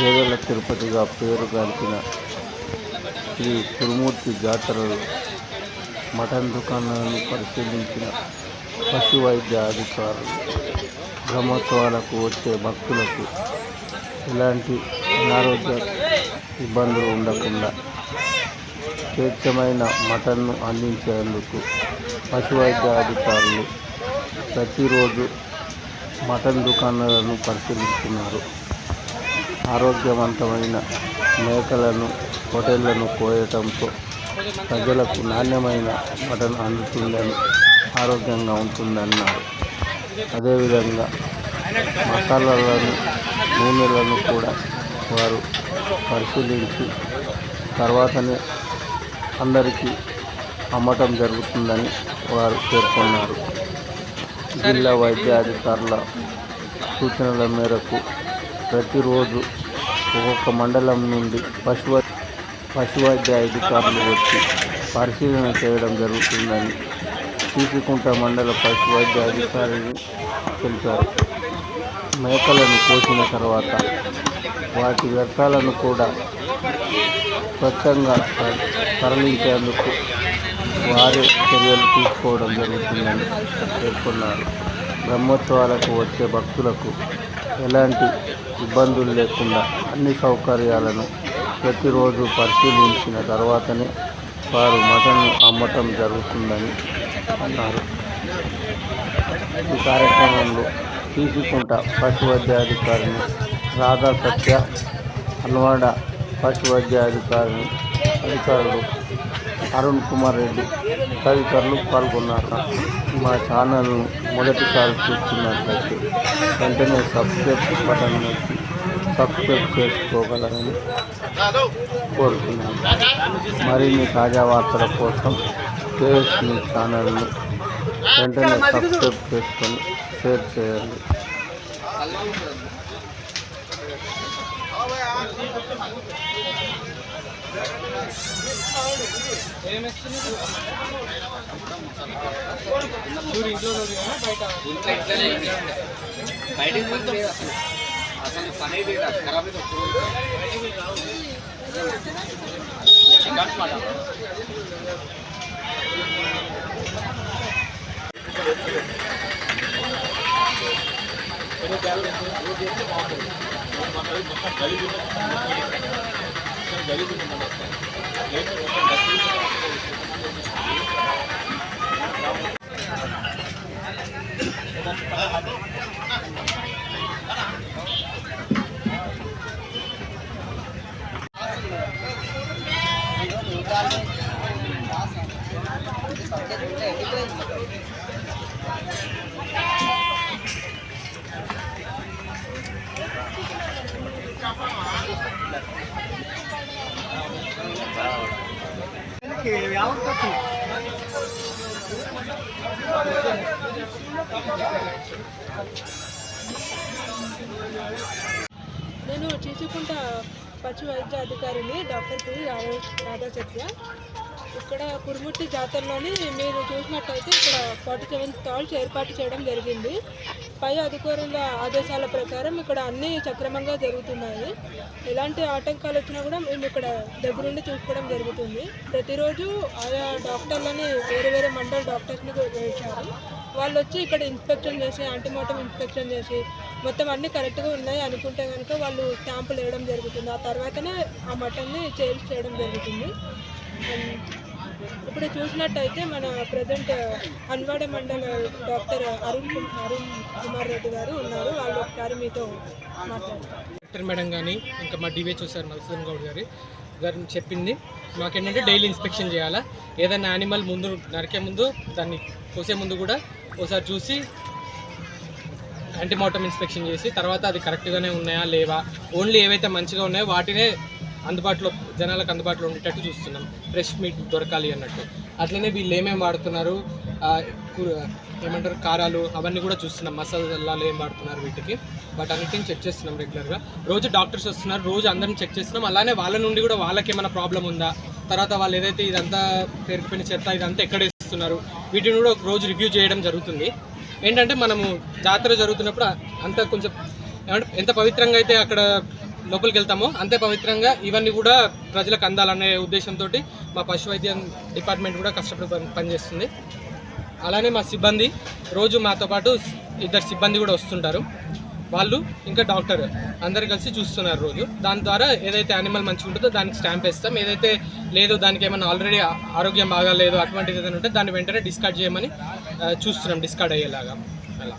జాతరగా పేరుగాంచిన శ్రీ కురుమూర్తి జాతరలో మటన్ దుకాణాలను పరిశీలించిన పశు వైద్య అధికారులు బ్రహ్మోత్సవాలకు వచ్చే భక్తులకు ఎలాంటి అనారోగ్య ఇబ్బందులు ఉండకుండా స్వేచ్ఛమైన మటన్ను అందించేందుకు పశు వైద్య అధికారులు ప్రతిరోజు మటన్ దుకాణాలను పరిశీలిస్తున్నారు. ఆరోగ్యవంతమైన మేకలను హోటళ్ళను కోయటంతో ప్రజలకు నాణ్యమైన మటన్ అందుతుందని ఆరోగ్యంగా ఉంటుందన్నారు. అదేవిధంగా మసాలాలను నూనెలను కూడా వారు పరిశీలించి తర్వాతనే అందరికీ అమ్మటం జరుగుతుందని వారు పేర్కొన్నారు. జిల్లా వైద్యాధికారుల సూచనల మేరకు ప్రతిరోజు ఒక్కొక్క మండలం నుండి పశు పశువైద్య పశు వైద్య అధికారులు వచ్చి పరిశీలన చేయడం జరుగుతుందని తీసుకుంట మండల పశువైద్య అధికారిని తెలిపారు. మేకలను కోసిన తర్వాత వాటి వ్యర్థాలను కూడా స్వచ్ఛంగా తరలించేందుకు వారే చర్యలు తీసుకోవడం జరుగుతుందని పేర్కొన్నారు. బ్రహ్మోత్సవాలకు వచ్చే భక్తులకు ఎలాంటి ఇబ్బందులు లేకుండా అన్ని సౌకర్యాలను ప్రతిరోజు పరిశీలించిన తర్వాతనే వారు మటన్ను అమ్మటం జరుగుతుందని అన్నారు. ఈ కార్యక్రమంలో తీసుకుంట పశు వైద్యాధికారిని రాధా సత్య అన్వాడ పశు వైద్యాధికారిని అధికారులు అరుణ్ కుమార్ రెడ్డి తదితరులు పాల్గొన్నారు మా ఛానల్ను మొదటిసారి చూస్తున్నట్లయితే వెంటనే సబ్స్క్రైబ్ బటన్ నొక్కి సబ్స్క్రైబ్ చేసుకోగలరని కోరుతున్నాను. మరిన్ని తాజా వార్తల కోసం కేఎస్ న్యూస్ ఛానల్ను వెంటనే సబ్స్క్రైబ్ చేసుకొని షేర్ చేయండి. బయటకు ఇట్లనే అసలు అసలు పని లేదు ఖరాబ్ అయితే వస్తుంది. చికెన్ మాట. నేను చీచుకుంట పశు వైద్య అధికారిని డాక్టర్ పి రాధా సత్య ఇక్కడ కురుముట్టి జాతరలోని మీరు చూసినట్టయితే ఇక్కడ ఫార్టీ సెవెన్ స్టాల్స్ ఏర్పాటు చేయడం జరిగింది. పై అధికారుల ఆదేశాల ప్రకారం ఇక్కడ అన్నీ సక్రమంగా జరుగుతున్నాయి. ఎలాంటి ఆటంకాలు వచ్చినా కూడా మేము ఇక్కడ దగ్గరుండి చూసుకోవడం జరుగుతుంది. ప్రతిరోజు ఆయా డాక్టర్లని వేరే వేరే మండల డాక్టర్స్ని వేశారు. వాళ్ళు వచ్చి ఇక్కడ ఇన్స్పెక్షన్ చేసి యాంటీమోటం ఇన్స్పెక్షన్ చేసి మొత్తం అన్నీ కరెక్ట్గా ఉన్నాయి అనుకుంటే కనుక వాళ్ళు స్టాంపులు వేయడం జరుగుతుంది. ఆ తర్వాతనే ఆ మటన్ని చేంజ్ చేయడం జరుగుతుంది. ఇప్పుడు చూసినట్టయితే మన ప్రజెంట్ అన్వాడ మండల డాక్టర్ అరుణ్ అరుణ్ కుమార్ రెడ్డి గారు ఉన్నారు. వాళ్ళు ఒకసారి మీతో డాక్టర్ మేడం కానీ ఇంకా మా డివే సార్ మధుసూదన్ గౌడ్ గారి. గారు చెప్పింది మాకేంటంటే డైలీ ఇన్స్పెక్షన్ చేయాలా. ఏదైనా యానిమల్ ముందు నరికే ముందు దాన్ని కోసే ముందు కూడా ఒకసారి చూసి యాంటీమోటం ఇన్స్పెక్షన్ చేసి తర్వాత అది కరెక్ట్గానే ఉన్నాయా లేవా? ఓన్లీ ఏవైతే మంచిగా ఉన్నాయో వాటినే అందుబాటులో జనాలకు అందుబాటులో ఉండేటట్టు చూస్తున్నాం. ఫ్రెష్ మీట్ దొరకాలి అన్నట్టు. అట్లనే వీళ్ళు ఏమేమి వాడుతున్నారు? ఏమంటారు? కారాలు అవన్నీ కూడా చూస్తున్నాం. మసాలాలు ఏం వాడుతున్నారు వీటికి? బట్ అన్నిటిని చెక్ చేస్తున్నాం రెగ్యులర్గా రోజు డాక్టర్స్ వస్తున్నారు. రోజు అందరిని చెక్ చేస్తున్నాం. అలానే వాళ్ళ నుండి కూడా వాళ్ళకి ఏమైనా ప్రాబ్లం ఉందా? తర్వాత వాళ్ళు ఏదైతే ఇదంతా పేరుకుపోయిన చెత్త ఇదంతా ఎక్కడ ఇస్తున్నారు వీటిని కూడా ఒక రోజు రివ్యూ చేయడం జరుగుతుంది. ఏంటంటే మనము జాతర జరుగుతున్నప్పుడు అంత కొంచెం ఏమంటే ఎంత పవిత్రంగా అయితే అక్కడ లోపలికి వెళ్తామో అంతే పవిత్రంగా ఇవన్నీ కూడా ప్రజలకు అందాలనే ఉద్దేశంతో మా పశు వైద్యం డిపార్ట్మెంట్ కూడా కష్టపడి పనిచేస్తుంది. అలానే మా సిబ్బంది రోజు మాతో పాటు ఇద్దరు సిబ్బంది కూడా వస్తుంటారు. వాళ్ళు ఇంకా డాక్టర్ అందరు కలిసి చూస్తున్నారు రోజు. దాని ద్వారా ఏదైతే యానిమల్ మంచిగా ఉంటుందో దానికి స్టాంప్ వేస్తాం. ఏదైతే లేదో దానికి ఏమైనా ఆల్రెడీ ఆరోగ్యం బాగాలేదు అటువంటిది ఏదైనా ఉంటే దాన్ని వెంటనే డిస్కార్డ్ చేయమని చూస్తున్నాం డిస్కార్డ్ అయ్యేలాగా. అలా.